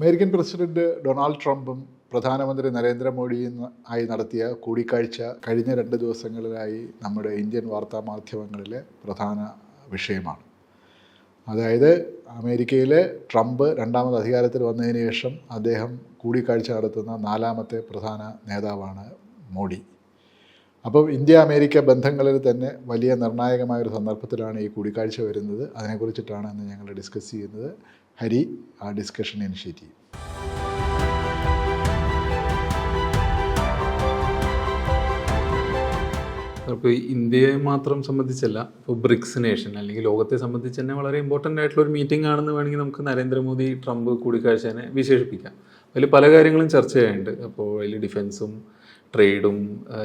American president Donald ട്രംപും പ്രധാനമന്ത്രി നരേന്ദ്രമോദിയും ആയി നടത്തിയ കൂടിക്കാഴ്ച കഴിഞ്ഞ രണ്ട് ദിവസങ്ങളിലായി നമ്മുടെ ഇന്ത്യൻ വാർത്താ മാധ്യമങ്ങളിലെ പ്രധാന വിഷയമാണ്. അതായത് അമേരിക്കയിലെ ട്രംപ് രണ്ടാമത് അധികാരത്തിൽ വന്നതിന് ശേഷം അദ്ദേഹം കൂടിക്കാഴ്ച നടത്തുന്ന നാലാമത്തെ പ്രധാന നേതാവാണ് മോഡി. അപ്പോൾ ഇന്ത്യ അമേരിക്ക ബന്ധങ്ങളിൽ തന്നെ വലിയ നിർണായകമായ ഒരു സന്ദർഭത്തിലാണ് ഈ കൂടിക്കാഴ്ച വരുന്നത്. അതിനെക്കുറിച്ചിട്ടാണ് ഇന്ന് ഞങ്ങൾ ഡിസ്കസ് ചെയ്യുന്നത്. ഹരി ആ ഡിസ്കഷൻ ഇനിഷ്യേറ്റ് ചെയ്യും. ഇപ്പോൾ ഇന്ത്യയെ മാത്രം സംബന്ധിച്ചല്ല ഇപ്പോൾ ബ്രിക്സ് നേഷൻ അല്ലെങ്കിൽ ലോകത്തെ സംബന്ധിച്ച് തന്നെ വളരെ ഇമ്പോർട്ടന്റ് ആയിട്ടുള്ള ഒരു മീറ്റിംഗ് ആണെന്ന് വേണമെങ്കിൽ നമുക്ക് നരേന്ദ്രമോദി ട്രംപ് കൂടിക്കാഴ്ചനെ വിശേഷിപ്പിക്കാം. അതിൽ പല കാര്യങ്ങളും ചർച്ച ചെയ്യാനുണ്ട്. അപ്പോൾ അതിൽ ഡിഫൻസും ട്രേഡും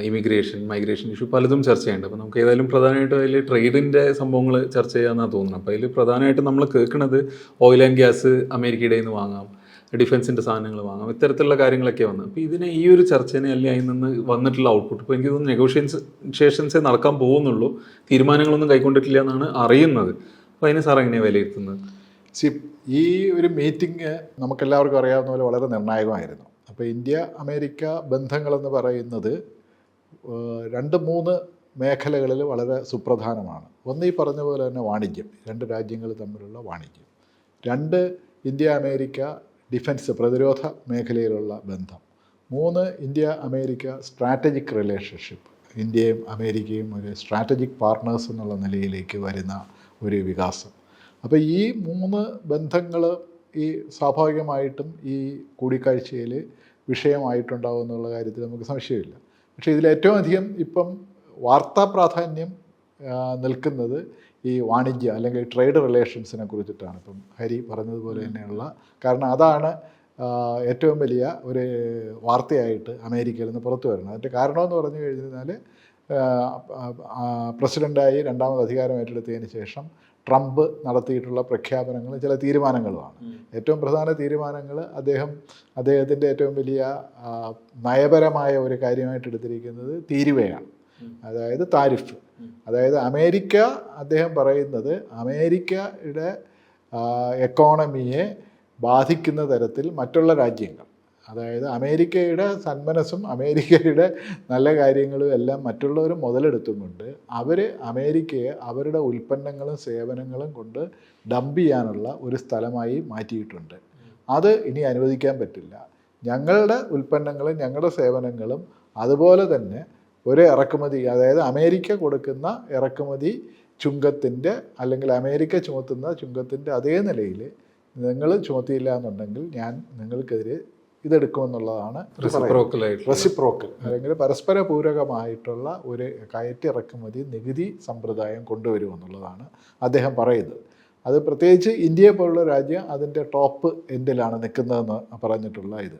ഇമിഗ്രേഷൻ മൈഗ്രേഷൻ ഇഷ്യൂ പലതും ചർച്ച ചെയ്യുന്നുണ്ട്. അപ്പോൾ നമുക്ക് ഏതായാലും പ്രധാനമായിട്ടും അതിൽ ട്രേഡിന്റെ സംഭവങ്ങൾ ചർച്ച ചെയ്യാമെന്നാണ് തോന്നുന്നത്. അപ്പോൾ അതിൽ പ്രധാനമായിട്ടും നമ്മൾ കേൾക്കുന്നത് ഓയിൽ ആൻഡ് ഗ്യാസ് അമേരിക്കയുടെ നിന്ന് വാങ്ങാം ഡിഫൻസിന്റെ സാധനങ്ങൾ വാങ്ങാം ഇത്തരത്തിലുള്ള കാര്യങ്ങളൊക്കെ വന്നു അപ്പോൾ ഇതിനെ ഈ ഒരു ചർച്ചനെ അല്ലെങ്കിൽ അതിൽ നിന്ന് വന്നിട്ടുള്ള ഔട്ട്പുട്ട് ഇപ്പോൾ എനിക്ക് തോന്നുന്നു നെഗോഷിയേഷൻസേ നടക്കാൻ പോകുന്നുള്ളൂ. തീരുമാനങ്ങളൊന്നും കൈക്കൊണ്ടിട്ടില്ല എന്നാണ് അറിയുന്നത്. അപ്പോൾ അതിനെ സാർ എങ്ങനെയാണ് വിലയിരുത്തുന്നത്? സി ഈ ഒരു മീറ്റിംഗ് നമുക്കെല്ലാവർക്കും അറിയാവുന്ന പോലെ വളരെ നിർണായകമായിരുന്നു. അപ്പോൾ ഇന്ത്യ അമേരിക്ക ബന്ധങ്ങളെന്ന് പറയുന്നത് രണ്ട് മൂന്ന് മേഖലകളിൽ വളരെ സുപ്രധാനമാണ്. ഒന്ന് ഈ പറഞ്ഞ പോലെ തന്നെ വാണിജ്യം. രണ്ട് രാജ്യങ്ങൾ തമ്മിലുള്ള വാണിജ്യം. രണ്ട് ഇന്ത്യ അമേരിക്ക ഡിഫൻസ് പ്രതിരോധ മേഖലയിലുള്ള ബന്ധം. മൂന്ന് ഇന്ത്യ അമേരിക്ക സ്ട്രാറ്റജിക് റിലേഷൻഷിപ്പ്. ഇന്ത്യയും അമേരിക്കയും ഒരു സ്ട്രാറ്റജിക് പാർട്ട്നേഴ്സ് എന്നുള്ള നിലയിലേക്ക് വരുന്ന ഒരു വികാസം. അപ്പോൾ ഈ മൂന്ന് ബന്ധങ്ങൾ ഈ സ്വാഭാവികമായിട്ടും ഈ കൂടിക്കാഴ്ചയിൽ വിഷയമായിട്ടുണ്ടാവും എന്നുള്ള കാര്യത്തിൽ നമുക്ക് സംശയമില്ല. പക്ഷേ ഇതിലേറ്റവും അധികം ഇപ്പം വാർത്താ പ്രാധാന്യം നിൽക്കുന്നത് ഈ വാണിജ്യ അല്ലെങ്കിൽ ട്രേഡ് റിലേഷൻസിനെ കുറിച്ചിട്ടാണ്. ഇപ്പം ഹരി പറഞ്ഞതുപോലെ തന്നെയുള്ള കാരണം അതാണ് ഏറ്റവും വലിയ ഒരു വാർത്തയായിട്ട് അമേരിക്കയിൽ നിന്ന് പുറത്തു വരുന്നത്. അതിന്റെ കാരണമെന്ന് പറഞ്ഞു കഴിഞ്ഞാൽ പ്രസിഡന്റായി രണ്ടാമത് അധികാരം ഏറ്റെടുത്തതിന് ശേഷം ട്രംപ് നടത്തിയിട്ടുള്ള പ്രഖ്യാപനങ്ങളും ചില തീരുമാനങ്ങളുമാണ്. ഏറ്റവും പ്രധാന തീരുമാനങ്ങൾ അദ്ദേഹം അദ്ദേഹത്തിന്റെ ഏറ്റവും വലിയ നയപരമായ ഒരു കാര്യമായിട്ട് എടുത്തിരിക്കുന്നത് തീരുവയാണ്. അതായത് താരിഫ്. അതായത് അമേരിക്ക അദ്ദേഹം പറയുന്നത് അമേരിക്കയുടെ എക്കോണമിയെ ബാധിക്കുന്ന തരത്തിൽ മറ്റുള്ള രാജ്യങ്ങൾ അതായത് അമേരിക്കയുടെ സന്മനസ്സും അമേരിക്കയുടെ നല്ല കാര്യങ്ങളും എല്ലാം മറ്റുള്ളവർ മുതലെടുത്തും കൊണ്ട് അവർ അമേരിക്കയെ അവരുടെ ഉൽപ്പന്നങ്ങളും സേവനങ്ങളും കൊണ്ട് ഡംപ് ചെയ്യാനുള്ള ഒരു സ്ഥലമായി മാറ്റിയിട്ടുണ്ട്. അത് ഇനി അനുവദിക്കാൻ പറ്റില്ല. ഞങ്ങളുടെ ഉൽപ്പന്നങ്ങളും ഞങ്ങളുടെ സേവനങ്ങളും അതുപോലെ തന്നെ ഒരു ഇറക്കുമതി അതായത് അമേരിക്ക കൊടുക്കുന്ന ഇറക്കുമതി ചുങ്കത്തിന്റെ അല്ലെങ്കിൽ അമേരിക്ക ചുമത്തുന്ന ചുങ്കത്തിന്റെ അതേ നിലയിൽ നിങ്ങൾ ചുമത്തിയില്ല എന്നുണ്ടെങ്കിൽ ഞാൻ നിങ്ങൾക്കെതിരെ ഇതെടുക്കുമെന്നുള്ളതാണ് ഇത് റെസിപ്രോക്കൽ. അല്ലെങ്കിൽ പരസ്പര പൂരകമായിട്ടുള്ള ഒരു കയറ്റി ഇറക്കുമതി നികുതി സമ്പ്രദായം കൊണ്ടുവരുമെന്നുള്ളതാണ് അദ്ദേഹം പറയുന്നത്. അത് പ്രത്യേകിച്ച് ഇന്ത്യയെ പോലുള്ള രാജ്യം അതിന്റെ ടോപ്പ് എൻഡിലാണ് നിൽക്കുന്നതെന്ന് പറഞ്ഞിട്ടുള്ള ഇത്.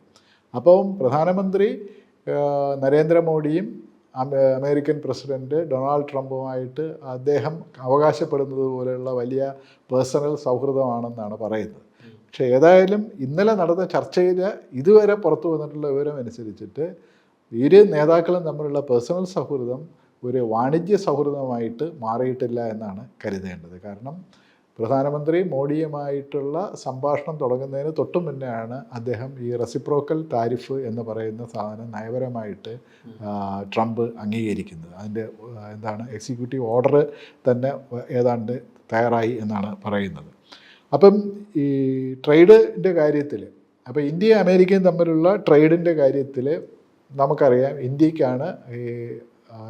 അപ്പം പ്രധാനമന്ത്രി നരേന്ദ്രമോദിയും അമേരിക്കൻ പ്രസിഡന്റ് ഡൊണാൾഡ് ട്രംപുമായിട്ട് അദ്ദേഹം അവകാശപ്പെടുന്നത് പോലെയുള്ള വലിയ പേഴ്സണൽ സൗഹൃദമാണെന്നാണ് പറയുന്നത്. പക്ഷേ ഏതായാലും ഇന്നലെ നടന്ന ചർച്ചയിൽ ഇതുവരെ പുറത്തു വന്നിട്ടുള്ള വിവരം അനുസരിച്ചിട്ട് ഇരു നേതാക്കളും തമ്മിലുള്ള പേഴ്സണൽ സൗഹൃദം ഒരു വാണിജ്യ സൗഹൃദമായിട്ട് മാറിയിട്ടില്ല എന്നാണ് കരുതേണ്ടത്. കാരണം പ്രധാനമന്ത്രി മോഡിയുമായിട്ടുള്ള സംഭാഷണം തുടങ്ങുന്നതിന് തൊട്ടു മുന്നെയാണ് അദ്ദേഹം ഈ റെസിപ്രോക്കൽ താരിഫ് എന്ന് പറയുന്ന സാധനം നയപരമായിട്ട് ട്രംപ് അംഗീകരിക്കുന്നത്. അതിന്റെ എന്താണ് എക്സിക്യൂട്ടീവ് ഓർഡർ തന്നെ ഏതാണ്ട് തയ്യാറായി എന്നാണ് പറയുന്നത്. അപ്പം ഈ ട്രേഡിന്റെ കാര്യത്തിൽ അപ്പോൾ ഇന്ത്യയും അമേരിക്കയും തമ്മിലുള്ള ട്രേഡിന്റെ കാര്യത്തിൽ നമുക്കറിയാം ഇന്ത്യക്കാണ് ഈ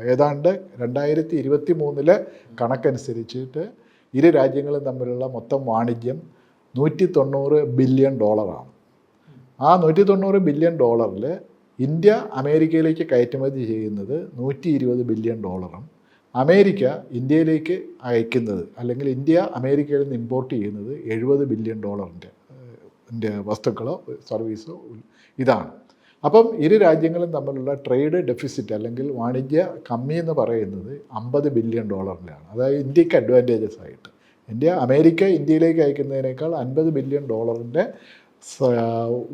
ഏതാണ്ട് രണ്ടായിരത്തി ഇരുപത്തി മൂന്നിലെ കണക്കനുസരിച്ചിട്ട് ഇരു രാജ്യങ്ങളും തമ്മിലുള്ള മൊത്തം വാണിജ്യം നൂറ്റി തൊണ്ണൂറ് ബില്യൺ ഡോളറാണ്. ആ നൂറ്റി തൊണ്ണൂറ് ബില്യൺ ഡോളറിൽ ഇന്ത്യ അമേരിക്കയിലേക്ക് കയറ്റുമതി ചെയ്യുന്നത് നൂറ്റി ഇരുപത് ബില്യൺ ഡോളറും അമേരിക്ക ഇന്ത്യയിലേക്ക് അയക്കുന്നത് അല്ലെങ്കിൽ ഇന്ത്യ അമേരിക്കയിൽ നിന്ന് ഇമ്പോർട്ട് ചെയ്യുന്നത് എഴുപത് ബില്യൺ ഡോളറിന്റെ ന്റെ വസ്തുക്കളോ സർവീസോ ഇതാണ്. അപ്പം ഇരു രാജ്യങ്ങളും തമ്മിലുള്ള ട്രേഡ് ഡെഫിസിറ്റ് അല്ലെങ്കിൽ വാണിജ്യ കമ്മി എന്ന് പറയുന്നത് അമ്പത് ബില്യൺ ഡോളറിലാണ് അതായത് ഇന്ത്യയ്ക്ക് അഡ്വാന്റേജസ് ആയിട്ട്. ഇന്ത്യ അമേരിക്ക ഇന്ത്യയിലേക്ക് അയക്കുന്നതിനേക്കാൾ അൻപത് ബില്യൺ ഡോളറിന്റെ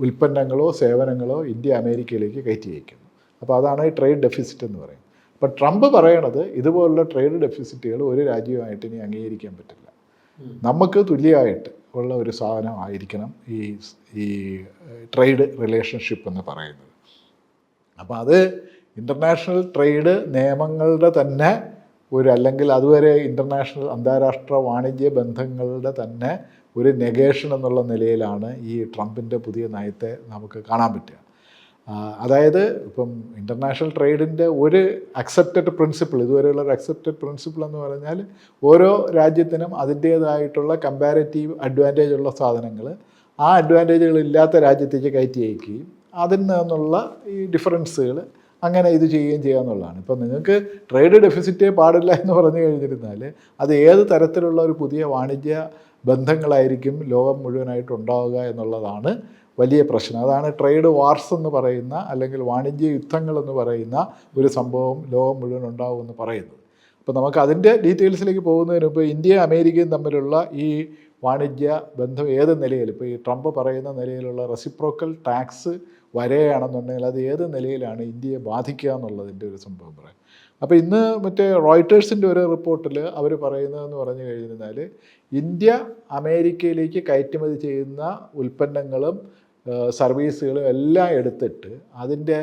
ഉൽപ്പന്നങ്ങളോ സേവനങ്ങളോ ഇന്ത്യ അമേരിക്കയിലേക്ക് കയറ്റി അയക്കുന്നു. അപ്പോൾ അതാണ് ട്രേഡ് ഡെഫിസിറ്റ് എന്ന് പറയുന്നത്. അപ്പോൾ ട്രംപ് പറയണത് ഇതുപോലുള്ള ട്രേഡ് ഡെഫിസിറ്റുകൾ ഒരു രാജ്യമായിട്ട് ഇനി അംഗീകരിക്കാൻ പറ്റില്ല. നമുക്ക് തുല്യമായിട്ട് ഉള്ള ഒരു സാധനമായിരിക്കണം ഈ ഈ ട്രേഡ് റിലേഷൻഷിപ്പ് എന്ന് പറയുന്നത്. അപ്പോൾ അത് ഇന്റർനാഷണൽ ട്രേഡ് നിയമങ്ങളുടെ തന്നെ ഒരു അല്ലെങ്കിൽ അതുവരെ ഇന്റർനാഷണൽ അന്താരാഷ്ട്ര വാണിജ്യ ബന്ധങ്ങളുടെ തന്നെ ഒരു നെഗേഷൻ എന്നുള്ള നിലയിലാണ് ഈ ട്രംപിന്റെ പുതിയ നയത്തെ നമുക്ക് കാണാൻ പറ്റുക. അതായത് ഇപ്പം ഇന്റർനാഷണൽ ട്രേഡിന്റെ ഒരു അക്സെപ്റ്റഡ് പ്രിൻസിപ്പിൾ ഇതുവരെയുള്ള ഒരു അക്സെപ്റ്റഡ് പ്രിൻസിപ്പിൾ എന്ന് പറഞ്ഞാൽ ഓരോ രാജ്യത്തിനും അതിന്റേതായിട്ടുള്ള കമ്പാരറ്റീവ് അഡ്വാന്റേജ് ഉള്ള സാധനങ്ങൾ ആ അഡ്വാന്റേജുകൾ ഇല്ലാത്ത രാജ്യത്തേക്ക് കയറ്റി അയക്കുകയും അതിൽ നിന്നുള്ള ഈ ഡിഫറൻസുകൾ അങ്ങനെ ഇത് ചെയ്യുകയും ചെയ്യുക എന്നുള്ളതാണ്. ഇപ്പം നിങ്ങൾക്ക് ട്രേഡ് ഡെഫിസിറ്റേ പാടില്ല എന്ന് പറഞ്ഞു കഴിഞ്ഞിരുന്നാൽ അത് ഏത് തരത്തിലുള്ള ഒരു പുതിയ വാണിജ്യ ബന്ധങ്ങളായിരിക്കും ലോകം മുഴുവനായിട്ട് ഉണ്ടാവുക എന്നുള്ളതാണ് വലിയ പ്രശ്നം. അതാണ് ട്രേഡ് വാർസ് എന്ന് പറയുന്ന അല്ലെങ്കിൽ വാണിജ്യ യുദ്ധങ്ങൾ എന്ന് പറയുന്ന ഒരു സംഭവം ലോകം മുഴുവൻ ഉണ്ടാവുമെന്ന് പറയുന്നത്. അപ്പോൾ നമുക്ക് അതിന്റെ ഡീറ്റെയിൽസിലേക്ക് പോകുന്നതിന് മുമ്പ് ഇന്ത്യയും അമേരിക്കയും തമ്മിലുള്ള ഈ വാണിജ്യ ബന്ധം ഏത് നിലയിൽ? ഇപ്പോൾ ഈ ട്രംപ് പറയുന്ന നിലയിലുള്ള റെസിപ്രോക്കൽ ടാക്സ് വരെയാണെന്നുണ്ടെങ്കിൽ അത് ഏത് നിലയിലാണ് ഇന്ത്യയെ ബാധിക്കുക എന്നുള്ളതിന്റെ ഒരു സംഭവം പറയാം. അപ്പോൾ ഇന്ന് മറ്റേ റോയിട്ടേഴ്സിന്റെ ഒരു റിപ്പോർട്ടിൽ അവർ പറയുന്നതെന്ന് പറഞ്ഞു കഴിഞ്ഞാൽ ഇന്ത്യ അമേരിക്കയിലേക്ക് കയറ്റുമതി ചെയ്യുന്ന ഉൽപ്പന്നങ്ങളും സർവീസുകളും എല്ലാം എടുത്തിട്ട് അതിന്റെ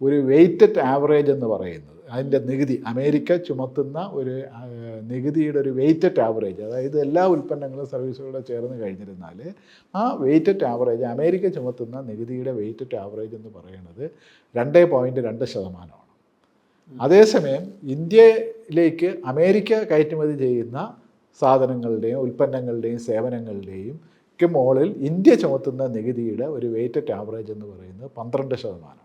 ഒരു വെയ്റ്റഡ് ആവറേജ് എന്ന് പറയുന്നത്. അതിന്റെ നികുതി അമേരിക്ക ചുമത്തുന്ന ഒരു നികുതിയുടെ ഒരു വെയ്റ്റഡ് ആവറേജ് അതായത് എല്ലാ ഉൽപ്പന്നങ്ങളും സർവീസുകളും ചേർന്ന് കഴിഞ്ഞിരുന്നാൽ ആ വെയ്റ്റഡ് ആവറേജ് അമേരിക്ക ചുമത്തുന്ന നികുതിയുടെ വെയ്റ്റഡ് ആവറേജ് എന്ന് പറയുന്നത് രണ്ട് പോയിന്റ് രണ്ട് ശതമാനമാണ്. അതേസമയം ഇന്ത്യയിലേക്ക് അമേരിക്ക കയറ്റുമതി ചെയ്യുന്ന സാധനങ്ങളുടെയും ഉൽപ്പന്നങ്ങളുടെയും സേവനങ്ങളുടെയും ഒക്കെ മുകളിൽ ഇന്ത്യ ചുമത്തുന്ന നികുതിയുടെ ഒരു വെയ്റ്റഡ് ആവറേജ് എന്ന് പറയുന്നത് പന്ത്രണ്ട് ശതമാനമാണ്.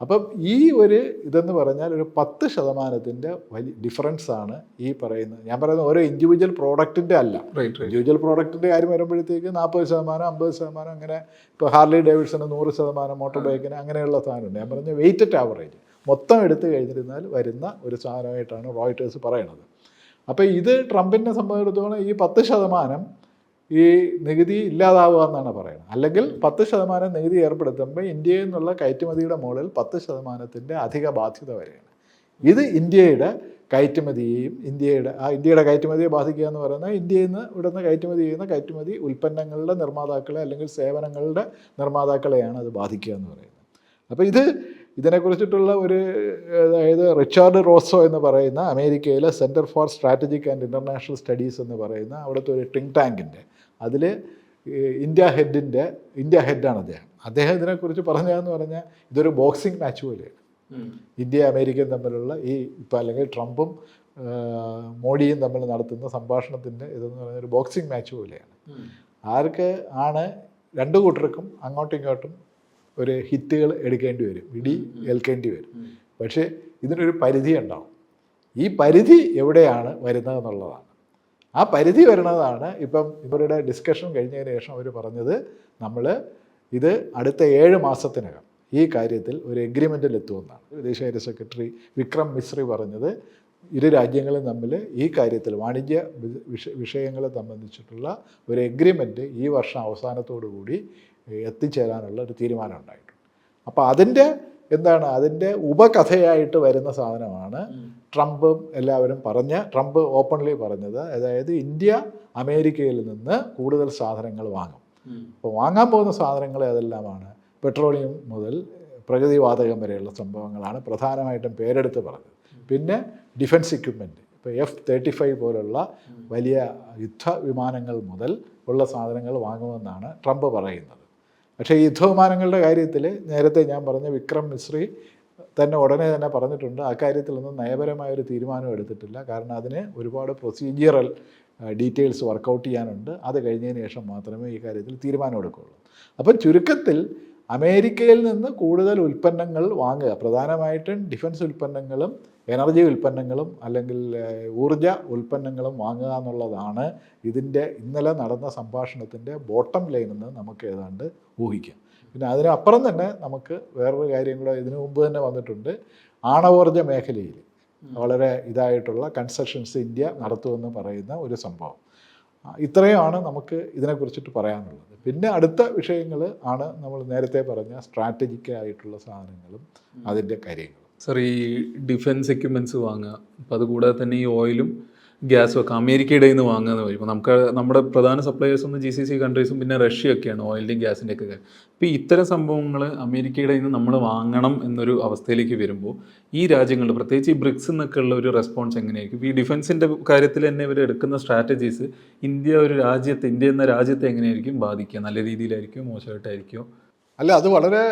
അപ്പം ഈ ഒരു ഇതെന്ന് പറഞ്ഞാൽ ഒരു പത്ത് ശതമാനത്തിന്റെ വലിയ ഡിഫറൻസ് ആണ് ഈ പറയുന്നത് ഞാൻ പറയുന്നത് ഓരോ ഇൻഡിവിജ്വൽ പ്രോഡക്റ്റിന്റെ അല്ല. ഇൻഡിവിജ്വൽ പ്രോഡക്റ്റിന്റെ കാര്യം വരുമ്പോഴത്തേക്ക് നാൽപ്പത് ശതമാനം അമ്പത് ശതമാനം അങ്ങനെ ഇപ്പോൾ ഹാർലി ഡേവിഡ്സന് നൂറ് ശതമാനം മോട്ടോർ ബൈക്കിന് അങ്ങനെയുള്ള സാധനമുണ്ട്. ഞാൻ പറഞ്ഞ വെയ്റ്റഡ് ആവറേജ് മൊത്തം എടുത്തു കഴിഞ്ഞിരുന്നാൽ വരുന്ന ഒരു സാധനമായിട്ടാണ് റോയിട്ടേഴ്സ് പറയണത്. അപ്പോൾ ഇത് ട്രംപിനെ സംബന്ധിച്ചിടത്തോളം ഈ പത്ത് ശതമാനം ഈ നികുതി ഇല്ലാതാവുക എന്നാണ് പറയുന്നത്. അല്ലെങ്കിൽ പത്ത് ശതമാനം നികുതി ഏർപ്പെടുത്തുമ്പോൾ ഇന്ത്യയിൽ നിന്നുള്ള കയറ്റുമതിയുടെ മുകളിൽ പത്ത് ശതമാനത്തിന്റെ അധിക ബാധ്യത വരെയാണ്. ഇത് ഇന്ത്യയുടെ കയറ്റുമതിയെയും ഇന്ത്യയുടെ ആ ഇന്ത്യയുടെ കയറ്റുമതിയെ ബാധിക്കുക എന്ന് പറയുന്നത് ഇന്ത്യയിൽ നിന്ന് ഇവിടുന്ന് കയറ്റുമതി ചെയ്യുന്ന കയറ്റുമതി ഉൽപ്പന്നങ്ങളുടെ നിർമ്മാതാക്കളെ അല്ലെങ്കിൽ സേവനങ്ങളുടെ നിർമ്മാതാക്കളെയാണ് അത് ബാധിക്കുക എന്ന് പറയുന്നത്. അപ്പോൾ ഇത് ഇതിനെക്കുറിച്ചിട്ടുള്ള ഒരു അതായത് റിച്ചാർഡ് റോസോ എന്ന് പറയുന്ന അമേരിക്കയിലെ centre for strategic and international studies എന്ന് പറയുന്ന അവിടുത്തെ ഒരു ടിങ് ടാങ്കിന്റെ അതിൽ ഇന്ത്യ ഹെഡിന്റെ ഇന്ത്യ ഹെഡാണ് അദ്ദേഹം. അദ്ദേഹം ഇതിനെക്കുറിച്ച് പറഞ്ഞതെന്ന് പറഞ്ഞാൽ ഇതൊരു ബോക്സിംഗ് മാച്ച് പോലെയാണ്. ഇന്ത്യ അമേരിക്കയും തമ്മിലുള്ള ഈ ഇപ്പം അല്ലെങ്കിൽ ട്രംപും മോഡിയും തമ്മിൽ നടത്തുന്ന സംഭാഷണത്തിന്റെ ഇതെന്ന് പറഞ്ഞാൽ ഒരു ബോക്സിംഗ് മാച്ച് പോലെയാണ്. ആർക്ക് ആണ് രണ്ടു കൂട്ടർക്കും അങ്ങോട്ടും ഇങ്ങോട്ടും ഒരു ഹിറ്റുകൾ എടുക്കേണ്ടി വരും. ഇടി ഏൽക്കേണ്ടി വരും. പക്ഷേ ഇതിനൊരു പരിധി ഉണ്ടാവും. ഈ പരിധി എവിടെയാണ് വരുന്നതെന്നുള്ളതാണ്. ആ പരിധി വരുന്നതാണ് ഇപ്പം ഇവരുടെ ഡിസ്കഷൻ കഴിഞ്ഞതിന് ശേഷം അവർ പറഞ്ഞത് നമ്മൾ ഇത് അടുത്ത ഏഴ് മാസത്തിനകം ഈ കാര്യത്തിൽ ഒരു എഗ്രിമെന്റിൽ എത്തുമെന്നാണ്. വിദേശകാര്യ സെക്രട്ടറി വിക്രം മിശ്രി പറഞ്ഞത് ഇരു രാജ്യങ്ങളും തമ്മിൽ ഈ കാര്യത്തിൽ വാണിജ്യ വിഷ വിഷയങ്ങളെ സംബന്ധിച്ചിട്ടുള്ള ഒരു എഗ്രിമെന്റ് ഈ വർഷം അവസാനത്തോടു കൂടി എത്തിച്ചേരാനുള്ള ഒരു തീരുമാനം ഉണ്ടായിട്ടുണ്ട്. അപ്പോൾ അതിന്റെ എന്താണ് അതിന്റെ ഉപകഥയായിട്ട് വരുന്ന സാധനമാണ് ട്രംപും എല്ലാവരും പറഞ്ഞ ട്രംപ് ഓപ്പൺലി പറഞ്ഞത് അതായത് ഇന്ത്യ അമേരിക്കയിൽ നിന്ന് കൂടുതൽ സാധനങ്ങൾ വാങ്ങും. അപ്പോൾ വാങ്ങാൻ പോകുന്ന സാധനങ്ങൾ ഏതെല്ലാമാണ്? പെട്രോളിയം മുതൽ പ്രകൃതിവാതകം വരെയുള്ള സംഭവങ്ങളാണ് പ്രധാനമായിട്ടും പേരെടുത്ത് പറഞ്ഞത്. പിന്നെ ഡിഫൻസ് എക്യുപ്മെന്റ് ഇപ്പോൾ എഫ് തേർട്ടി ഫൈവ് പോലുള്ള വലിയ യുദ്ധ വിമാനങ്ങൾ മുതൽ ഉള്ള സാധനങ്ങൾ വാങ്ങുമെന്നാണ് ട്രംപ് പറയുന്നത്. പക്ഷേ യുദ്ധവിമാനങ്ങളുടെ കാര്യത്തിൽ നേരത്തെ ഞാൻ പറഞ്ഞ വിക്രം മിശ്രി തന്നെ ഉടനെ തന്നെ പറഞ്ഞിട്ടുണ്ട് അക്കാര്യത്തിലൊന്നും നയപരമായ ഒരു തീരുമാനം എടുത്തിട്ടില്ല. കാരണം അതിന് ഒരുപാട് പ്രൊസീജിയറൽ ഡീറ്റെയിൽസ് വർക്കൗട്ട് ചെയ്യാനുണ്ട്. അത് കഴിഞ്ഞതിന് ശേഷം മാത്രമേ ഈ കാര്യത്തിൽ തീരുമാനം എടുക്കുകയുള്ളൂ. അപ്പം ചുരുക്കത്തിൽ അമേരിക്കയിൽ നിന്ന് കൂടുതൽ ഉൽപ്പന്നങ്ങൾ വാങ്ങുക പ്രധാനമായിട്ടും ഡിഫൻസ് ഉൽപ്പന്നങ്ങളും എനർജി ഉൽപ്പന്നങ്ങളും അല്ലെങ്കിൽ ഊർജ ഉൽപ്പന്നങ്ങളും വാങ്ങുക എന്നുള്ളതാണ് ഇതിന്റെ ഇന്നലെ നടന്ന സംഭാഷണത്തിന്റെ ബോട്ടം ലൈൻ എന്ന് നമുക്ക് ഏതാണ്ട് ഊഹിക്കാം. പിന്നെ അതിനപ്പുറം തന്നെ നമുക്ക് വേറൊരു കാര്യം കൂടെ ഇതിനു മുമ്പ് തന്നെ വന്നിട്ടുണ്ട്. ആണവോർജ മേഖലയിൽ വളരെ ഇതായിട്ടുള്ള കൺസ്ട്രക്ഷൻസ് ഇന്ത്യ നടത്തുമെന്ന് പറയുന്ന ഒരു സംഭവം. ഇത്രയുമാണ് നമുക്ക് ഇതിനെക്കുറിച്ചിട്ട് പറയാനുള്ളത്. പിന്നെ അടുത്ത വിഷയങ്ങൾ ആണ് നമ്മൾ നേരത്തെ പറഞ്ഞ സ്ട്രാറ്റജിക്കായിട്ടുള്ള സാധനങ്ങളും അതിന്റെ കാര്യങ്ങളും. സർ ഈ ഡിഫൻസ് എക്യുപ്മെന്റ്സ് വാങ്ങുക. അപ്പോൾ അതുകൂടാതെ തന്നെ ഈ ഓയിലും ഗ്യാസും ഒക്കെ അമേരിക്കയുടെ നിന്ന് വാങ്ങുന്നത് വരും ഇപ്പോൾ നമുക്ക് നമ്മുടെ പ്രധാന സപ്ലയേഴ്സ് ഒന്ന് ജി സി സി കൺട്രീസും പിന്നെ റഷ്യയൊക്കെയാണ് ഓയിലിന്റെയും ഗ്യാസിന്റെ ഒക്കെ ഇപ്പോൾ ഇത്തരം സംഭവങ്ങൾ അമേരിക്കയുടെ നിന്ന് നമ്മൾ വാങ്ങണം എന്നൊരു അവസ്ഥയിലേക്ക് വരുമ്പോൾ ഈ രാജ്യങ്ങൾ പ്രത്യേകിച്ച് ഈ ബ്രിക്സ് എന്നൊക്കെ ഉള്ള ഒരു റെസ്പോൺസ് എങ്ങനെയായിരിക്കും? ഈ ഡിഫൻസിന്റെ കാര്യത്തിൽ തന്നെ ഇവർ എടുക്കുന്ന സ്ട്രാറ്റജീസ് ഇന്ത്യ ഒരു രാജ്യത്തെ ഇന്ത്യ എന്ന രാജ്യത്തെ എങ്ങനെയായിരിക്കും ബാധിക്കുക? നല്ല രീതിയിലായിരിക്കും മോശമായിട്ടായിരിക്കുമോ അല്ല അത് വളരെ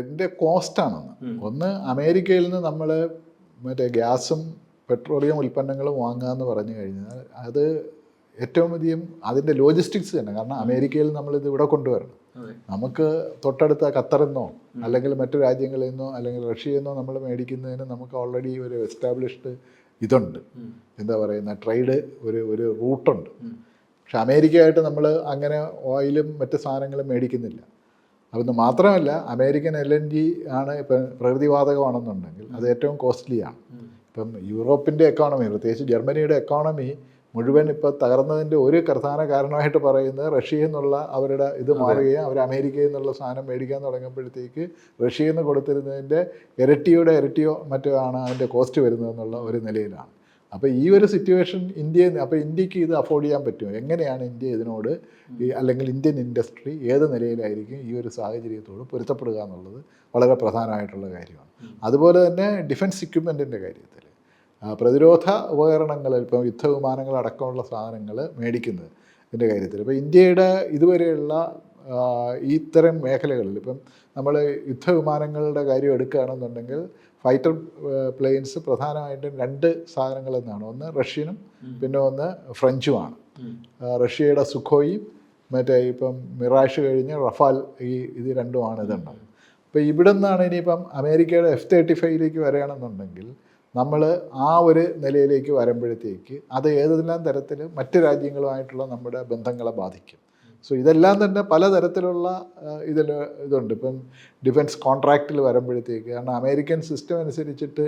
എന്റെ കോസ്റ്റാണെന്ന് ഒന്ന് അമേരിക്കയിൽ നിന്ന് നമ്മൾ മറ്റേ ഗ്യാസും പെട്രോളിയം ഉൽപ്പന്നങ്ങളും വാങ്ങുക എന്ന് പറഞ്ഞു കഴിഞ്ഞാൽ അത് ഏറ്റവും അധികം അതിന്റെ ലോജിസ്റ്റിക്സ് തന്നെ. കാരണം അമേരിക്കയിൽ നമ്മൾ ഇത് ഇവിടെ കൊണ്ടുവരണം. നമുക്ക് തൊട്ടടുത്ത ഖത്തറിന്നോ അല്ലെങ്കിൽ മറ്റു രാജ്യങ്ങളിൽ നിന്നോ അല്ലെങ്കിൽ റഷ്യയിൽ നിന്നോ നമ്മൾ മേടിക്കുന്നതിന് നമുക്ക് ഓൾറെഡി ഒരു എസ്റ്റാബ്ലിഷ്ഡ് ഇതുണ്ട്. എന്താ പറയുന്ന ട്രേഡ് ഒരു ഒരു റൂട്ടുണ്ട് പക്ഷെ അമേരിക്കയായിട്ട് നമ്മൾ അങ്ങനെ ഓയിലും മറ്റ് സാധനങ്ങളും മേടിക്കുന്നില്ല. അതൊന്ന് മാത്രമല്ല അമേരിക്കൻ എൽ എൻ ജി ആണ് ഇപ്പം പ്രകൃതിവാതകമാണെന്നുണ്ടെങ്കിൽ അത് ഏറ്റവും കോസ്റ്റ്ലിയാണ്. ഇപ്പം യൂറോപ്പിന്റെ എക്കോണമി പ്രത്യേകിച്ച് ജർമ്മനിയുടെ എക്കോണമി മുഴുവൻ ഇപ്പോൾ തകർന്നതിന്റെ ഒരു പ്രധാന കാരണമായിട്ട് പറയുന്നത് റഷ്യയിൽ നിന്നുള്ള അവരുടെ ഇത് മാറുകയും അവർ അമേരിക്കയിൽ നിന്നുള്ള സാധനം മേടിക്കാൻ തുടങ്ങുമ്പോഴത്തേക്ക് റഷ്യയിൽ നിന്ന് കൊടുത്തിരുന്നതിന്റെ ഇരട്ടിയുടെ ഇരട്ടിയോ മറ്റോ ആണ് അതിന്റെ കോസ്റ്റ് വരുന്നതെന്നുള്ള ഒരു നിലയിലാണ്. അപ്പോൾ ഈ ഒരു സിറ്റുവേഷൻ ഇന്ത്യ അപ്പോൾ ഇന്ത്യയ്ക്ക് ഇത് അഫോർഡ് ചെയ്യാൻ പറ്റുമോ? എങ്ങനെയാണ് ഇന്ത്യ ഇതിനോട് ഈ അല്ലെങ്കിൽ ഇന്ത്യൻ ഇൻഡസ്ട്രി ഏത് നിലയിലായിരിക്കും ഈ ഒരു സാഹചര്യത്തോട് പൊരുത്തപ്പെടുക എന്നുള്ളത് വളരെ പ്രധാനമായിട്ടുള്ള കാര്യമാണ്. അതുപോലെ തന്നെ ഡിഫൻസ് ഇക്വിപ്മെന്റിന്റെ കാര്യത്തിൽ പ്രതിരോധ ഉപകരണങ്ങൾ ഇപ്പം യുദ്ധവിമാനങ്ങൾ അടക്കമുള്ള സാധനങ്ങൾ മേടിക്കുന്നത് ഇതിന്റെ കാര്യത്തിൽ ഇപ്പോൾ ഇന്ത്യയുടെ ഇതുവരെയുള്ള ഇത്തരം മേഖലകളിൽ ഇപ്പം നമ്മൾ യുദ്ധവിമാനങ്ങളുടെ കാര്യം എടുക്കുകയാണെന്നുണ്ടെങ്കിൽ ഫൈറ്റർ പ്ലെയിൻസ് പ്രധാനമായിട്ടും രണ്ട് സാധനങ്ങളെന്നാണ് ഒന്ന് റഷ്യനും പിന്നെ ഒന്ന് ഫ്രഞ്ചുമാണ്. റഷ്യയുടെ സുഖോയും മറ്റേ ഇപ്പം മിറാഷ് കഴിഞ്ഞ് റഫാൽ ഈ ഇത് രണ്ടുമാണ് ഇതുണ്ടാകുന്നത് അപ്പോൾ ഇവിടെ നിന്നാണ് ഇനിയിപ്പം അമേരിക്കയുടെ എഫ് തേർട്ടി ഫൈവിലേക്ക് വരികയാണെന്നുണ്ടെങ്കിൽ നമ്മൾ ആ ഒരു നിലയിലേക്ക് വരുമ്പോഴത്തേക്ക് അത് ഏതെല്ലാം തരത്തിൽ മറ്റ് രാജ്യങ്ങളുമായിട്ടുള്ള നമ്മുടെ ബന്ധങ്ങളെ ബാധിക്കും. സോ ഇതെല്ലാം തന്നെ പലതരത്തിലുള്ള ഇതിൽ ഇതുണ്ട്. ഇപ്പം ഡിഫൻസ് കോൺട്രാക്റ്റിൽ വരുമ്പോഴത്തേക്ക് കാരണം അമേരിക്കൻ സിസ്റ്റം അനുസരിച്ചിട്ട്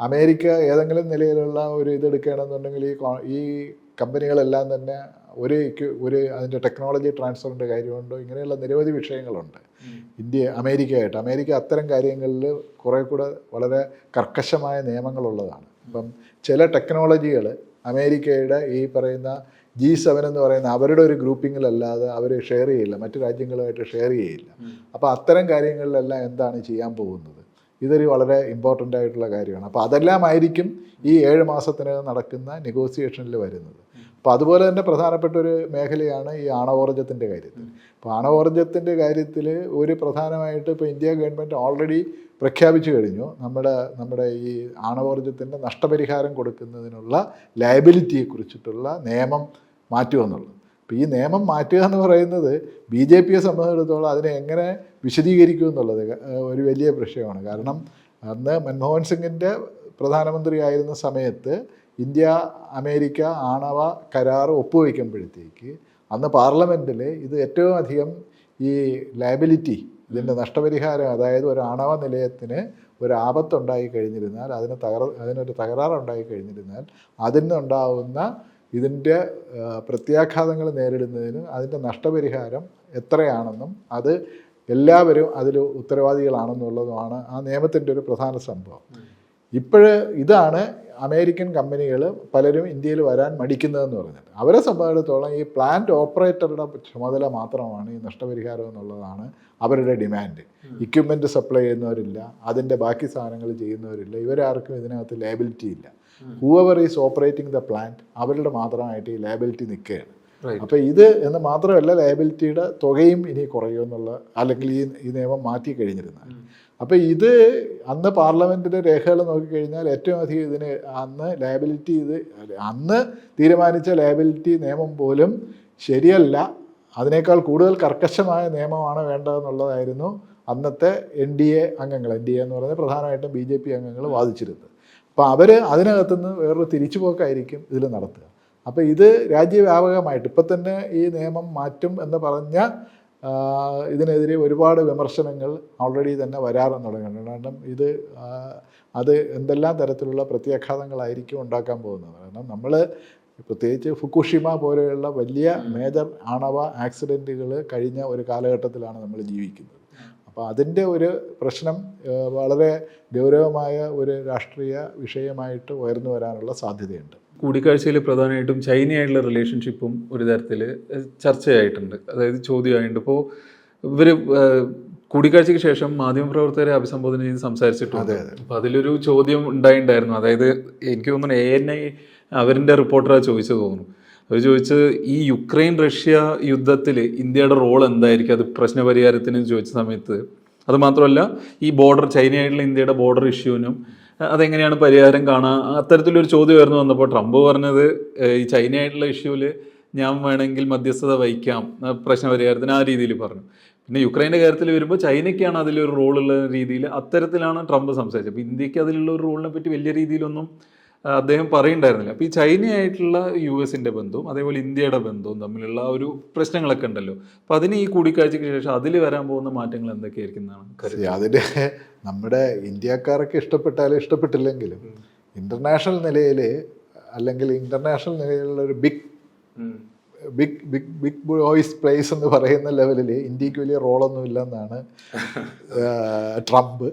അമേരിക്ക ഏതെങ്കിലും നിലയിലുള്ള ഒരു ഇതെടുക്കുകയാണെന്നുണ്ടെങ്കിൽ ഈ ഈ കമ്പനികളെല്ലാം തന്നെ ഒരു ഒരു അതിന്റെ ടെക്നോളജി ട്രാൻസ്ഫറിന്റെ കാര്യമുണ്ടോ? ഇങ്ങനെയുള്ള നിരവധി വിഷയങ്ങളുണ്ട്. ഇന്ത്യ അമേരിക്കയായിട്ട്. അമേരിക്ക അത്തരം കാര്യങ്ങളിൽ കുറേ കൂടെ വളരെ കർക്കശമായ നിയമങ്ങളുള്ളതാണ്. ഇപ്പം ചില ടെക്നോളജികൾ അമേരിക്കയുടെ ഈ പറയുന്ന ജി സെവൻ എന്ന് പറയുന്ന അവരുടെ ഒരു ഗ്രൂപ്പിങ്ങിലല്ലാതെ അവർ ഷെയർ ചെയ്യില്ല. മറ്റു രാജ്യങ്ങളുമായിട്ട് ഷെയർ ചെയ്യില്ല. അപ്പോൾ അത്തരം കാര്യങ്ങളിലെല്ലാം എന്താണ് ചെയ്യാൻ പോകുന്നത്? ഇതൊരു വളരെ ഇമ്പോർട്ടന്റ് ആയിട്ടുള്ള കാര്യമാണ്. അപ്പോൾ അതെല്ലാം ആയിരിക്കും ഈ ഏഴ് മാസത്തിനകം നടക്കുന്ന നെഗോസിയേഷനിൽ വരുന്നത്. അപ്പോൾ അതുപോലെ തന്നെ പ്രധാനപ്പെട്ട ഒരു മേഖലയാണ് ഈ ആണവോർജത്തിന്റെ കാര്യത്തിൽ. അപ്പോൾ ആണവോർജത്തിന്റെ കാര്യത്തിൽ ഒരു പ്രധാനമായിട്ട് ഇപ്പോൾ ഇന്ത്യ ഗവൺമെന്റ് ഓൾറെഡി പ്രഖ്യാപിച്ചു കഴിഞ്ഞു. നമ്മുടെ നമ്മുടെ ഈ ആണവോർജത്തിന്റെ നഷ്ടപരിഹാരം കൊടുക്കുന്നതിനുള്ള ലയബിലിറ്റിയെ കുറിച്ചിട്ടുള്ള നിയമം മാറ്റുക എന്നുള്ളത്. അപ്പോൾ ഈ നിയമം മാറ്റുക എന്ന് പറയുന്നത് ബി ജെ പിയെ സംബന്ധിച്ചിടത്തോളം അതിനെ എങ്ങനെ വിശദീകരിക്കും എന്നുള്ളത് ഒരു വലിയ പ്രശ്നമാണ് കാരണം അന്ന് മൻമോഹൻ സിംഗിന്റെ പ്രധാനമന്ത്രിയായിരുന്ന സമയത്ത് ഇന്ത്യ അമേരിക്ക ആണവ കരാർ ഒപ്പുവെക്കുമ്പോഴത്തേക്ക് അന്ന് പാർലമെന്റിൽ ഇത് ഏറ്റവും അധികം ഈ ലയബിലിറ്റി ഇതിന്റെ നഷ്ടപരിഹാരം അതായത് ഒരു ആണവ നിലയത്തിന് ഒരു ആപത്തുണ്ടായി കഴിഞ്ഞിരുന്നാൽ അതിന് തകർ അതിനൊരു തകരാറുണ്ടായി കഴിഞ്ഞിരുന്നാൽ അതിൽ നിന്നുണ്ടാവുന്ന ഇതിന്റെ പ്രത്യാഘാതങ്ങൾ നേരിടുന്നതിന് അതിന്റെ നഷ്ടപരിഹാരം എത്രയാണെന്നും അത് എല്ലാവരും അതിൽ ഉത്തരവാദികളാണെന്നുള്ളതുമാണ് ആ നിയമത്തിന്റെ ഒരു പ്രധാന സംഭവം. ഇപ്പോഴ് ഇതാണ് അമേരിക്കൻ കമ്പനികൾ പലരും ഇന്ത്യയിൽ വരാൻ മടിക്കുന്നതെന്ന് പറഞ്ഞിട്ട് അവരെ സംബന്ധിച്ചിടത്തോളം ഈ പ്ലാന്റ് ഓപ്പറേറ്ററുടെ ചുമതല മാത്രമാണ് ഈ നഷ്ടപരിഹാരം എന്നുള്ളതാണ് അവരുടെ ഡിമാൻഡ് ഇക്വിപ്മെന്റ് സപ്ലൈ ചെയ്യുന്നവരില്ല അതിന്റെ ബാക്കി സാധനങ്ങൾ ചെയ്യുന്നവരില്ല ഇവരാർക്കും ഇതിനകത്ത് ലേബിലിറ്റി ഇല്ല. Whoever is operating the plant അവരുടെ മാത്രമായിട്ട് ഈ ലേബിലിറ്റി നിൽക്കുകയാണ്. അപ്പോൾ ഇത് എന്ന് മാത്രമല്ല ലയബിലിറ്റിയുടെ തുകയും ഇനി കുറയുമെന്നുള്ള അല്ലെങ്കിൽ ഈ ഈ നിയമം മാറ്റി കഴിഞ്ഞിരുന്നാൽ. അപ്പോൾ ഇത് അന്ന് പാർലമെന്റിന്റെ രേഖകൾ നോക്കിക്കഴിഞ്ഞാൽ ഏറ്റവും അധികം ഇതിന് അന്ന് ലയബിലിറ്റി ഇത് അന്ന് തീരുമാനിച്ച ലയബിലിറ്റി നിയമം പോലും ശരിയല്ല. അതിനേക്കാൾ കൂടുതൽ കർക്കശമായ നിയമമാണ് വേണ്ടതെന്നുള്ളതായിരുന്നു അന്നത്തെ എൻ ഡി എ അംഗങ്ങൾ. എൻ ഡി എ എന്ന് പറഞ്ഞാൽ പ്രധാനമായിട്ടും ബി ജെ പി അംഗങ്ങൾ വാദിച്ചിരുന്നത്. അപ്പോൾ അവർ അതിനകത്തുനിന്ന് വേറൊരു തിരിച്ചുപോക്കായിരിക്കും ഇതിൽ നടത്തുക. അപ്പോൾ ഇത് രാജ്യവ്യാപകമായിട്ട് ഇപ്പം തന്നെ ഈ നിയമം മാറ്റും എന്ന് പറഞ്ഞ ഇതിനെതിരെ ഒരുപാട് വിമർശനങ്ങൾ ഓൾറെഡി തന്നെ വരാറും തുടങ്ങിയിട്ടുണ്ട് കാരണം ഇത് അത് എന്തെല്ലാം തരത്തിലുള്ള പ്രത്യാഘാതങ്ങളായിരിക്കും ഉണ്ടാക്കാൻ പോകുന്നത്. കാരണം നമ്മൾ പ്രത്യേകിച്ച് ഫുക്കുഷിമ പോലെയുള്ള വലിയ മേജർ ആണവ ആക്സിഡന്റുകൾ കഴിഞ്ഞ ഒരു കാലഘട്ടത്തിലാണ് നമ്മൾ ജീവിക്കുന്നത്. അപ്പോൾ അതിന്റെ ഒരു പ്രശ്നം വളരെ ഗൗരവമായ ഒരു രാഷ്ട്രീയ വിഷയമായിട്ട് ഉയർന്നു വരാനുള്ള സാധ്യതയുണ്ട്. കൂടിക്കാഴ്ചയിൽ പ്രധാനമായിട്ടും ചൈനയായിട്ടുള്ള റിലേഷൻഷിപ്പും ഒരു തരത്തിൽ ചർച്ചയായിട്ടുണ്ട്. അതായത് ചോദ്യമായിട്ടുണ്ട്. ഇപ്പോൾ ഇവർ കൂടിക്കാഴ്ചയ്ക്ക് ശേഷം മാധ്യമപ്രവർത്തകരെ അഭിസംബോധന ചെയ്ത് സംസാരിച്ചിട്ടുണ്ട്. അപ്പോൾ അതിലൊരു ചോദ്യം ഉണ്ടായിട്ടുണ്ടായിരുന്നു അതായത് എനിക്ക് തോന്നുന്നു എ എൻ ഐ അവരിന്റെ റിപ്പോർട്ടറാണ് ചോദിച്ചത് തോന്നുന്നു. അവർ ചോദിച്ചത് ഈ യുക്രൈൻ റഷ്യ യുദ്ധത്തിൽ ഇന്ത്യയുടെ റോൾ എന്തായിരിക്കും? അത് പ്രശ്നപരിഹാരത്തിന് ചോദിച്ച സമയത്ത്. അത് മാത്രമല്ല ഈ ബോർഡർ ചൈനയായിട്ടുള്ള ഇന്ത്യയുടെ ബോർഡർ ഇഷ്യൂവിനും അതെങ്ങനെയാണ് പരിഹാരം കാണുക അത്തരത്തിലൊരു ചോദ്യമായിരുന്നു വന്നപ്പോൾ ട്രംപ് പറഞ്ഞത് ഈ ചൈനയായിട്ടുള്ള ഇഷ്യൂവിൽ ഞാൻ വേണമെങ്കിൽ മധ്യസ്ഥത വഹിക്കാം പ്രശ്നപരിഹാരത്തിന് ആ രീതിയിൽ പറഞ്ഞു. പിന്നെ യുക്രൈന്റെ കാര്യത്തിൽ വരുമ്പോൾ ചൈനയ്ക്കാണ് അതിലൊരു റോളുള്ള രീതിയിൽ അത്തരത്തിലാണ് ട്രംപ് സംസാരിച്ചത്. അപ്പോൾ ഇന്ത്യയ്ക്ക് അതിലുള്ള ഒരു റോളിനെ പറ്റി വലിയ രീതിയിലൊന്നും അദ്ദേഹം പറയുണ്ടായിരുന്നില്ല അപ്പോൾ ഈ ചൈനയായിട്ടുള്ള യു എസിന്റെ ബന്ധവും അതേപോലെ ഇന്ത്യയുടെ ബന്ധവും തമ്മിലുള്ള ഒരു പ്രശ്നങ്ങളൊക്കെ ഉണ്ടല്ലോ. അപ്പോൾ അതിന് ഈ കൂടിക്കാഴ്ചയ്ക്ക് ശേഷം അതിൽ വരാൻ പോകുന്ന മാറ്റങ്ങൾ എന്തൊക്കെയായിരിക്കും എന്നാണ് കരുതി അതിന്റെ നമ്മുടെ ഇന്ത്യക്കാരൊക്കെ ഇഷ്ടപ്പെട്ടാലും ഇഷ്ടപ്പെട്ടില്ലെങ്കിലും ഇന്റർനാഷണൽ നിലയിൽ അല്ലെങ്കിൽ ഇന്റർനാഷണൽ നിലയിലുള്ള ഒരു big big big big boys place എന്ന് പറയുന്ന ലെവലിൽ ഇന്ത്യയ്ക്ക് വലിയ റോളൊന്നും ഇല്ലെന്നാണ് ട്രംപ്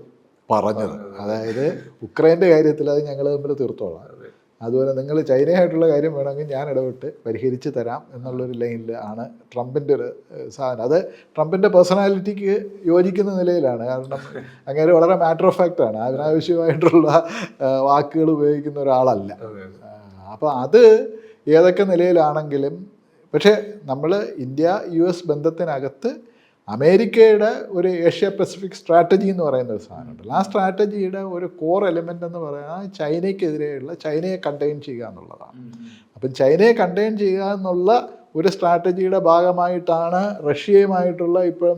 പറഞ്ഞത്. അതായത് ഉക്രൈന്റെ കാര്യത്തിൽ അത് ഞങ്ങൾ തമ്മിൽ തീർത്തോളാം. അതുപോലെ നിങ്ങൾ ചൈനയായിട്ടുള്ള കാര്യം വേണമെങ്കിൽ ഞാൻ ഇടപെട്ട് പരിഹരിച്ച് തരാം എന്നുള്ളൊരു ലൈനിൽ ആണ് ട്രംപിന്റെ ഒരു സാധനം. അത് ട്രംപിന്റെ പേഴ്സണാലിറ്റിക്ക് യോജിക്കുന്ന നിലയിലാണ്. കാരണം അങ്ങനെ വളരെ മാറ്റർ ഓഫ് ഫാക്റ്റാണ് അതിനാവശ്യമായിട്ടുള്ള വാക്കുകൾ ഉപയോഗിക്കുന്ന ഒരാളല്ല. അപ്പോൾ അത്. ഏതൊക്കെ നിലയിലാണെങ്കിലും പക്ഷേ നമ്മൾ ഇന്ത്യ യു എസ് ബന്ധത്തിനകത്ത് അമേരിക്കയുടെ ഒരു ഏഷ്യ പസഫിക് സ്ട്രാറ്റജി എന്ന് പറയുന്ന ഒരു സാധനമുണ്ടല്ലോ ആ സ്ട്രാറ്റജിയുടെ ഒരു കോർ എലിമെന്റ് എന്ന് പറയുന്നത് ചൈനയ്ക്കെതിരെയുള്ള ചൈനയെ കണ്ടെയ്ൻ ചെയ്യുക എന്നുള്ളതാണ്. അപ്പം ചൈനയെ കണ്ടെയ്ൻ ചെയ്യുക എന്നുള്ള ഒരു സ്ട്രാറ്റജിയുടെ ഭാഗമായിട്ടാണ് റഷ്യയുമായിട്ടുള്ള ഇപ്പം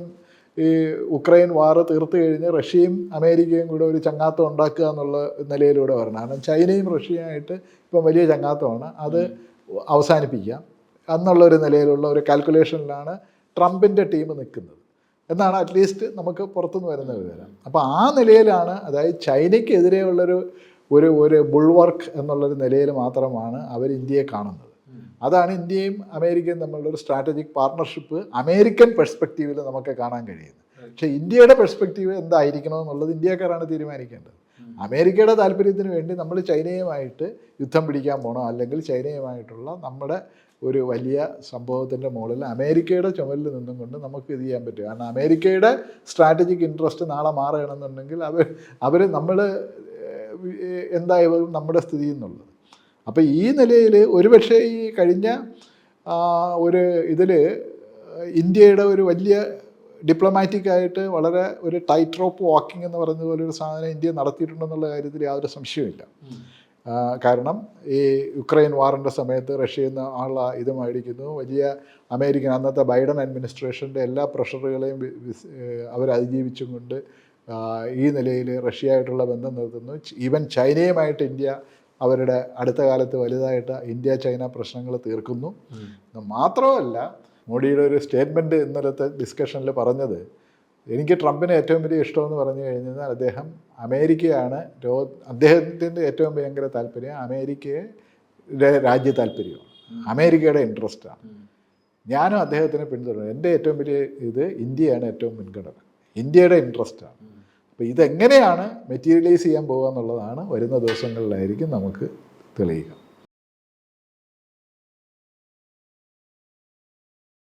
ഈ ഉക്രൈൻ വാറ് തീർത്തു കഴിഞ്ഞ് റഷ്യയും അമേരിക്കയും കൂടെ ഒരു ചങ്ങാത്തം ഉണ്ടാക്കുക എന്നുള്ള നിലയിലൂടെ വരണം. കാരണം ചൈനയും റഷ്യയുമായിട്ട് ഇപ്പം വലിയ ചങ്ങാത്തമാണ്. അത് അവസാനിപ്പിക്കാം. എന്നുള്ള ഒരു നിലയിലുള്ള ഒരു കാൽക്കുലേഷനിലാണ് ട്രംപിന്റെ ടീം നിൽക്കുന്നത്. എന്നാണ് അറ്റ്ലീസ്റ്റ് നമുക്ക് പുറത്തുനിന്ന് വരുന്ന വിവരം. അപ്പോൾ ആ നിലയിലാണ് അതായത് ചൈനയ്ക്കെതിരെയുള്ളൊരു ഒരു ഒരു ബുൾവർക്ക് എന്നുള്ളൊരു നിലയിൽ മാത്രമാണ് അവർ ഇന്ത്യയെ കാണുന്നത്. അതാണ് ഇന്ത്യയും അമേരിക്കയും തമ്മിലുള്ള ഒരു സ്ട്രാറ്റജിക് പാർട്ണർഷിപ്പ് അമേരിക്കൻ പെർസ്പെക്റ്റീവിൽ നമുക്ക് കാണാൻ കഴിയുന്നത്. പക്ഷേ ഇന്ത്യയുടെ പെർസ്പെക്റ്റീവ് എന്തായിരിക്കണം എന്നുള്ളത് ഇന്ത്യക്കാരാണ് തീരുമാനിക്കേണ്ടത്. അമേരിക്കയുടെ താല്പര്യത്തിന് വേണ്ടി നമ്മൾ ചൈനയുമായിട്ട് യുദ്ധം പിടിക്കാൻ പോകണോ അല്ലെങ്കിൽ ചൈനയുമായിട്ടുള്ള നമ്മുടെ ഒരു വലിയ സംഭവത്തിന്റെ മുകളിൽ അമേരിക്കയുടെ ചുമലിൽ നിന്നും കൊണ്ട് നമുക്ക് ഇത് ചെയ്യാൻ പറ്റും. കാരണം അമേരിക്കയുടെ സ്ട്രാറ്റജിക് ഇൻട്രസ്റ്റ് നാളെ മാറുകയാണെന്നുണ്ടെങ്കിൽ അവർ അവർ നമ്മൾ എന്തായാലും നമ്മുടെ സ്ഥിതി എന്നുള്ളത്. അപ്പോൾ ഈ നിലയിൽ ഒരുപക്ഷെ ഈ കഴിഞ്ഞ ഒരു ഇതിൽ ഇന്ത്യയുടെ ഒരു വലിയ ഡിപ്ലോമാറ്റിക് ആയിട്ട് വളരെ ഒരു ടൈറ്റ് റോപ്പ് വാക്കിംഗ് എന്ന് പറയുന്ന പോലെ ഒരു സാധനം ഇന്ത്യ നടത്തിയിട്ടുണ്ടെന്നുള്ള കാര്യത്തിൽ യാതൊരു സംശയമില്ല കാരണം ഈ യുക്രൈൻ വാറിന്റെ സമയത്ത് റഷ്യയിൽ നിന്ന് ആളുള്ള ഇത് മേടിക്കുന്നു വലിയ അമേരിക്കൻ അന്നത്തെ ബൈഡൻ അഡ്മിനിസ്ട്രേഷന്റെ എല്ലാ പ്രഷറുകളെയും അതിജീവിച്ചും കൊണ്ട് ഈ നിലയിൽ റഷ്യയായിട്ടുള്ള ബന്ധം നിർത്തുന്നു. ഈവൻ ചൈനയുമായിട്ട് ഇന്ത്യ അവരുടെ അടുത്ത കാലത്ത് വലുതായിട്ട് ഇന്ത്യ ചൈന പ്രശ്നങ്ങൾ തീർക്കുന്നു. മാത്രമല്ല മോഡിയുടെ ഒരു സ്റ്റേറ്റ്മെന്റ് ഇന്നലത്തെ ഡിസ്കഷനിൽ പറഞ്ഞത് എനിക്ക് ട്രംപിന് ഏറ്റവും വലിയ ഇഷ്ടമെന്ന് പറഞ്ഞു കഴിഞ്ഞാൽ അദ്ദേഹം അമേരിക്കയാണ് രോ അദ്ദേഹത്തിന്റെ ഏറ്റവും ഭയങ്കര താല്പര്യം അമേരിക്കയെ രാജ്യ താല്പര്യമാണ്. അമേരിക്കയുടെ ഇൻട്രസ്റ്റാണ് ഞാനും അദ്ദേഹത്തിനെ പിന്തുടരുന്നു എന്റെ ഏറ്റവും വലിയ ഇത് ഇന്ത്യയാണ് ഏറ്റവും മുൻഗണന. ഇന്ത്യയുടെ ഇൻട്രസ്റ്റാണ് അപ്പോൾ ഇതെങ്ങനെയാണ് മെറ്റീരിയലൈസ് ചെയ്യാൻ പോകുക എന്നുള്ളതാണ് വരുന്ന ദിവസങ്ങളിലായിരിക്കും നമുക്ക് തെളിയുക.